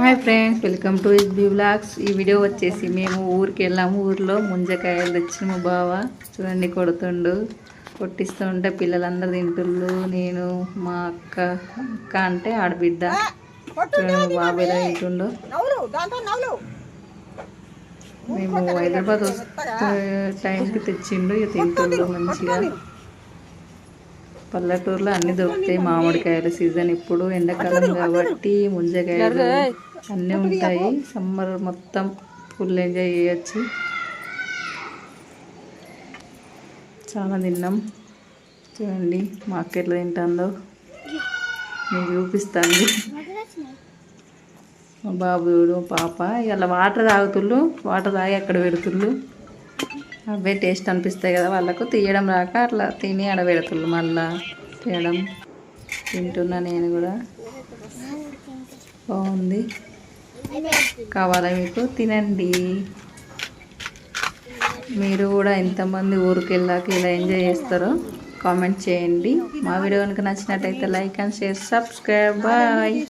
Hi friends welcome to S B blogs ఈ video వచ్చేసి మేము ఊరికి వెళ్ళాము. ఊర్లో ముంజకాయలు తెచ్చి మా బావ. చూడండి కొడుతుండు. కొట్టిస్తూ ఉంటే పిల్లలందరూ తింటుళ్ళు. నేను మా అక్క అక్క అంటే ఆడబిడ్డ. చూడండి మా బాబు ఎలా తింటుండో. మేము హైదరాబాద్ వస్తే టైంకి తెచ్చిండు. ఇక తింటుండు మంచిగా. పల్లెటూరులో అన్ని దొరుకుతాయి. మామిడికాయల సీజన్ ఇప్పుడు ఎండాకాలం కాబట్టి ముంజకాయలు అన్నీ ఉంటాయి. సమ్మర్ మొత్తం ఫుల్ ఎంజాయ్ చేయొచ్చు. చాలా తిన్నాం. చూడండి మా అక్క ఎట్లా తింటుందో? మీకు చూపిస్తాను. మా బాబు మా పాప. ఇలా వాటర్ తాగుతుళ్ళు వాటర్ తాగి అక్కడ పెడుతుళ్ళు. అవే టేస్ట్ అనిపిస్తాయి కదా వాళ్ళకు. తీయడం రాక అట్లా తిని ఆడ పెడుతుళ్ళు మళ్ళా తీయడం తింటున్నా నేను కూడా. బాగుంది. కావాలా మీకు? తినండి. మీరు కూడా ఎంతమంది ఊరికి వెళ్ళాక ఇలా ఎంజాయ్ చేస్తారో కామెంట్ చేయండి. మా వీడియో కనుక నచ్చినట్టయితే like and share subscribe. Bye.